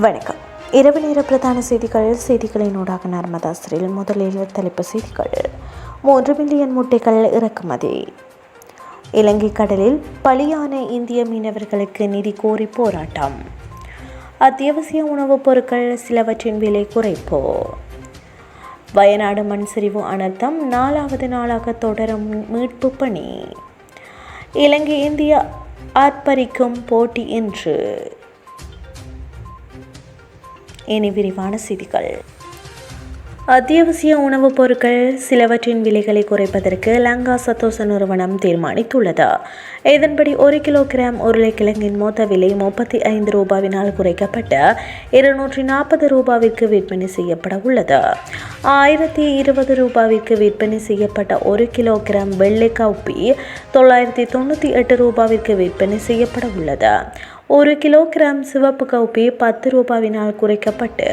வணக்கம். இரவு நேர பிரதான செய்திகள் செய்திகளின் ஊடாக நர்மதாசிரியில் முதலில் தலைப்பு செய்திகள். மூன்று மில்லியன் முட்டைகள் இறக்குமதி. இலங்கை கடலில் பலியான இந்திய மீனவர்களுக்கு நிதி கோரி போராட்டம். அத்தியாவசிய உணவுப் பொருட்கள் சிலவற்றின் விலை குறைப்பு. வயநாடு மண் சரிவு அனர்த்தம் நாலாவது நாளாக தொடரும் மீட்பு பணி. இலங்கை இந்தியா ஆர்ப்பரிக்கும் போட்டி என்று இனி விரிவான செய்திகள். அத்தியாவசிய உணவுப் பொருட்கள் சிலவற்றின் விலைகளை குறைப்பதற்கு லங்கா சத்தோச நிறுவனம் தீர்மானித்துள்ளது. இதன்படி ஒரு கிலோகிராம் உருளைக்கிழங்கின் மொத்த விலை முப்பத்தி ஐந்து ரூபாவினால் குறைக்கப்பட்டு இருநூற்றி நாற்பது ரூபாவிற்கு விற்பனை செய்யப்பட உள்ளது. ஆயிரத்தி இருபது ரூபாவிற்கு விற்பனை செய்யப்பட்ட ஒரு கிலோகிராம் வெள்ளை கவுப்பி தொள்ளாயிரத்தி தொண்ணூற்றி எட்டு ரூபாவிற்கு விற்பனை செய்யப்பட உள்ளது. ஒரு கிலோகிராம் சிவப்பு கவுப்பி பத்து ரூபாவினால் குறைக்கப்பட்டு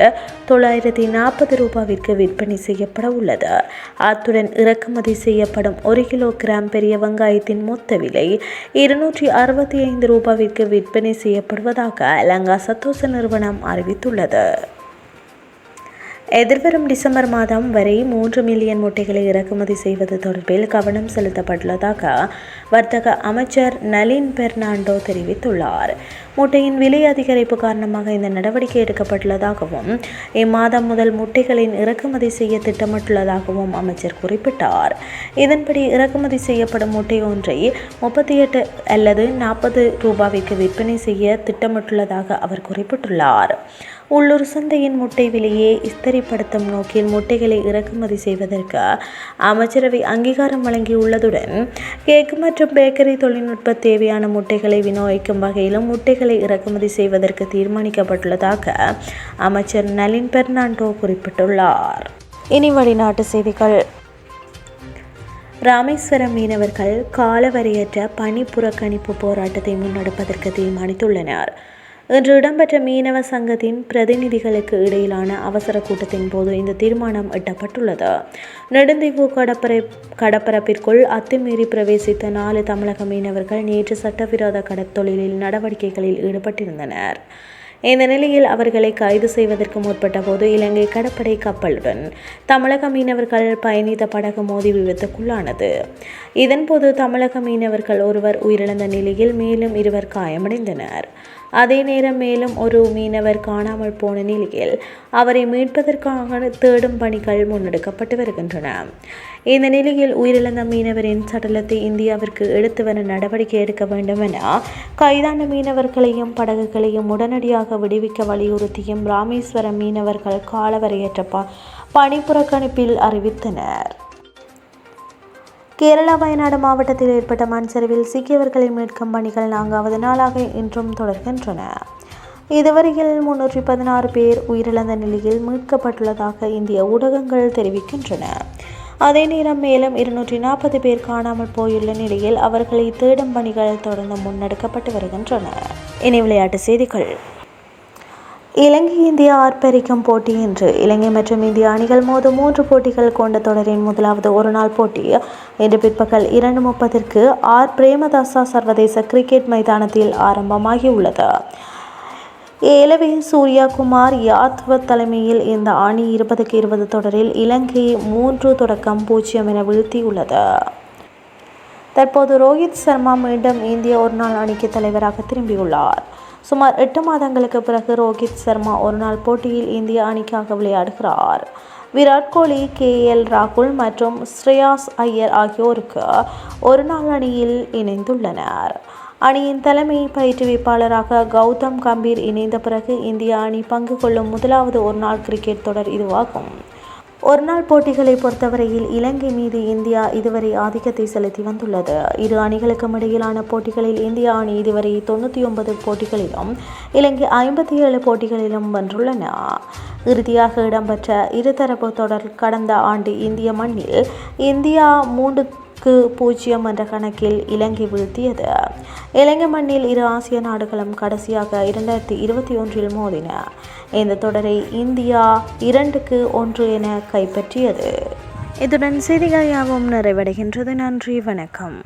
தொள்ளாயிரத்தி நாற்பது ரூபாவிற்கு விற்பனை செய்யப்பட உள்ளது. அத்துடன் இறக்குமதி செய்யப்படும் ஒரு கிலோகிராம் பெரிய வெங்காயத்தின் மொத்த விலை இருநூற்றி அறுபத்தி ஐந்து ரூபாவிற்கு விற்பனை செய்யப்படுவதாக லங்கா சத்தோச நிறுவனம் அறிவித்துள்ளது. எதிர்வரும் டிசம்பர் மாதம் வரை மூன்று மில்லியன் முட்டைகளை இறக்குமதி செய்வது தொடர்பில் கவனம் செலுத்தப்பட்டுள்ளதாக வர்த்தக அமைச்சர் நலின் பெர்னாண்டோ தெரிவித்துள்ளார். முட்டையின் விலை அதிகரிப்பு காரணமாக இந்த நடவடிக்கை எடுக்கப்பட்டுள்ளதாகவும் இம்மாதம் முதல் முட்டைகளின் இறக்குமதி செய்ய திட்டமிட்டுள்ளதாகவும் அமைச்சர் குறிப்பிட்டார். இதன்படி இறக்குமதி செய்யப்படும் முட்டை ஒன்றை முப்பத்தி எட்டு அல்லது நாற்பது ரூபாய்க்கு விற்பனை செய்ய திட்டமிட்டுள்ளதாக அவர் குறிப்பிட்டுள்ளார். உள்ளூர் சந்தையின் முட்டை விலையை இஸ்தரிப்படுத்தும் நோக்கில் முட்டைகளை இறக்குமதி செய்வதற்கு அமைச்சரவை அங்கீகாரம் வழங்கியுள்ளதுடன் கேக் மற்றும் பேக்கரி தொழில்நுட்ப தேவையான முட்டைகளை விநியோகிக்கும் வகையிலும் முட்டைகள் இறக்குமதி செய்வதற்கு தீர்மானிக்கப்பட்டுள்ளதாக அமைச்சர் நலின் பெர்னாண்டோ குறிப்பிட்டுள்ளார். இனி வெளிநாட்டு செய்திகள். ராமேஸ்வரம் மீனவர்கள் காலவரையற்ற பணி புறக்கணிப்பு போராட்டத்தை முன்னெடுப்பதற்கு தீர்மானித்துள்ளனர். இன்று இடம்பெற்ற மீனவ சங்கத்தின் பிரதிநிதிகளுக்கு இடையிலான அவசர கூட்டத்தின் போது இந்த தீர்மானம் எட்டப்பட்டுள்ளது. நெடுந்தீவு கடற்பரை கடற்பரப்பிற்குள் அத்துமீறி பிரவேசித்த நாலு தமிழக மீனவர்கள் நேற்று சட்டவிரோத கடற்தொழிலில் நடவடிக்கைகளில் ஈடுபட்டிருந்தனர். இந்த நிலையில் அவர்களை கைது செய்வதற்கு முற்பட்ட போது இலங்கை கடற்படை கப்பலுடன் தமிழக மீனவர்கள் பயணித்த படகு மோதி விபத்துக்குள்ளானது. இதன்போது தமிழக மீனவர்கள் ஒருவர் உயிரிழந்த நிலையில் மேலும் இருவர் காயமடைந்தனர். அதே நேரம் மேலும் ஒரு மீனவர் காணாமல் போன நிலையில் அவரை மீட்பதற்காக தேடும் பணிகள் முன்னெடுக்கப்பட்டு வருகின்றன. இந்த நிலையில் உயிரிழந்த மீனவரின் சடலத்தை இந்தியாவிற்கு எடுத்து வர நடவடிக்கை எடுக்க வேண்டும் என கைதான மீனவர்களையும் படகுகளையும் உடனடியாக விடுவிக்க வலியுறுத்தியும் ராமேஸ்வரம் மீனவர்கள் காலவரையற்ற பணிப்புறக்கணிப்பில் அறிவித்தனர். கேரளா வயநாடு மாவட்டத்தில் ஏற்பட்ட மண் சரிவில் சீக்கியவர்களை மீட்கும் பணிகள் நான்காவது நாளாக இன்றும் தொடர்கின்றன. இதுவரையில் முன்னூற்றி பதினாறு பேர் உயிரிழந்த நிலையில் மீட்கப்பட்டுள்ளதாக இந்திய ஊடகங்கள் தெரிவிக்கின்றன. அதே நேரம் மேலும் இருநூற்றி நாற்பது பேர் காணாமல் போயுள்ள நிலையில் அவர்களை தேடும் பணிகள் தொடர்ந்து முன்னெடுக்கப்பட்டு வருகின்றன. இனி விளையாட்டு செய்திகள். இலங்கை இந்தியா ஆர்ப்பரிக்கும் போட்டி இன்று. இலங்கை மற்றும் இந்திய அணிகள் மோதும் மூன்று போட்டிகள் கொண்ட தொடரின் முதலாவது ஒருநாள் போட்டி. இன்று பிற்பகல் இரண்டு முப்பதிற்கு ஆர். பிரேமதாசா சர்வதேச கிரிக்கெட் மைதானத்தில் ஆரம்பமாகியுள்ளது. ஏலவே சூர்யா குமார் யாத்வ தலைமையில் இந்த அணி இருபதுக்கு இருபது தொடரில் இலங்கை மூன்று தொடக்கம் பூஜ்ஜியம் என வீழ்த்தியுள்ளது. தற்போது ரோஹித் சர்மா மீண்டும் இந்திய ஒருநாள் அணிக்கு தலைவராக திரும்பியுள்ளார். சுமார் எட்டு மாதங்களுக்கு பிறகு ரோஹித் சர்மா ஒருநாள் போட்டியில் இந்திய அணிக்காக விளையாடுகிறார். விராட் கோலி கே. எல். ராகுல் மற்றும் ஸ்ரேயாஸ் ஐயர் ஆகியோருக்கு ஒரு நாள் அணியில் இணைந்துள்ளனர். அணியின் தலைமை பயிற்றுவிப்பாளராக கௌதம் கம்பீர் இணைந்த பிறகு இந்திய அணி பங்கு கொள்ளும் முதலாவது ஒருநாள் கிரிக்கெட் தொடர் இதுவாகும். ஒருநாள் போட்டிகளை பொறுத்தவரையில் இலங்கை மீது இந்தியா இதுவரை ஆதிக்கத்தை செலுத்தி வந்துள்ளது. இரு அணிகளுக்கும் இடையிலான போட்டிகளில் இந்திய அணி இதுவரை தொண்ணூற்றி ஒன்பது போட்டிகளிலும் இலங்கை ஐம்பத்தி ஏழு போட்டிகளிலும் வென்றுள்ளன. இறுதியாக இடம்பெற்ற இருதரப்பு தொடர் கடந்த ஆண்டு இந்திய மண்ணில் இந்தியா மூன்று க்கு பூஜ்ஜியம் என்ற கணக்கில் இலங்கை வீழ்த்தியது. இலங்கை மண்ணில் இரு ஆசிய நாடுகளும் கடைசியாக இரண்டாயிரத்தி இருபத்தி ஒன்றில் மோதின. இந்த தொடரை இந்தியா இரண்டுக்கு ஒன்று என கைப்பற்றியது. இதுடன் செய்திகள் யாவும் நிறைவடைகின்றது. நன்றி வணக்கம்.